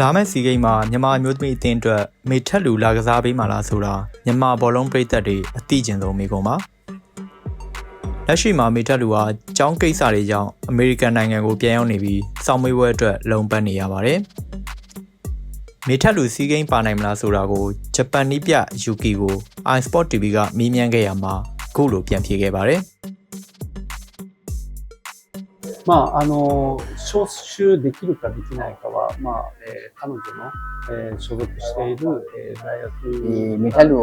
လာမယ့်စီးကိန်းမှာမြန်မာအမျိုးသမီးအသင်းအတွက်မေထက်လူလာကစားပေးမှလားဆိုတာမြန်မာဘောလုံးပြည်သက်တွေအသိကျင်ဆုံးမိကုန်ပါလက်ရှိမှာမေထက်လူဟာကျောင်းကိစ္စတွေကြောင့်အမေရိကန်နိုင်ငံကိုပြန်ရောက်နေပြီးစောင့်မွေးပွဲအတွက်လုံပတ်နေရပါတယ်မေထက်လူစီးကိန်းပါနိုင်မလားဆိုတာကိုဂျပန်နီးပြယူကီကို iSport TV ကမေးမြန်းခဲ့ရမှာခုလိုပြန်ဖြေခဲ့ပါတယ် まあ、あの、招集できるかできないかは、まあ、えー彼女の、えー所属している、えー大学 ဒီမိထက်လူ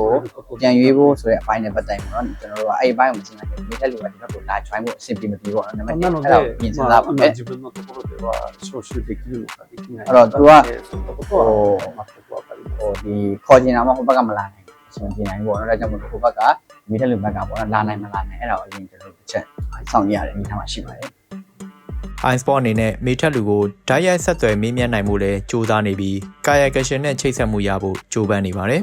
ကိုပြန်ရွေးဖို့ဆိုတဲ့အပိုင်းနဲ့ပတ်သက်ရင်တော့ကျွန်တော်တို့ကအဲ့ဒီဘိုင်းကိုမစဉ်းစားခဲ့ဘူးမိထက်လူကဒီဘက်ကိုလာ join ဖို့အဆင်ပြေမပြေပေါ့နော်ဒါပေမဲ့ なの အဲ့ဒါကို で、 ပြင်ဆင် ま စား あ、 ပါ 今 မယ် 自分のところでは招集できるのかできないあらのかသူကえーそういったことは全くわかりません。 ဟိုဒီခေါ်ကျင်တာမှဟိုဘက်ကမလာနိုင်ဘူးအဆင်ပြေနိုင်ဘူးပေါ့နော်ဒါကြောင့်မို့လို့ဟိုဘက်ကမိထက်လူဘက်ကပေါ့နော်လာနိုင်မလာနိုင်အဲ့ဒါကိုအရင်ကျွန်တော်တို့တစ်ချက်ဆောင်ရရတယ်ဒီထားမှာရှိပါတယ် iSport အနေနဲ့မေထက်လူကိုဓာတ်ရိုက်ဆက်သွယ်မေးမြန်းနိုင်မှုလဲစူးစမ်းနေပြီးကာယကရှင်နဲ့ချိတ်ဆက်မှုရဖို့ကြိုးပမ်းနေပါတယ်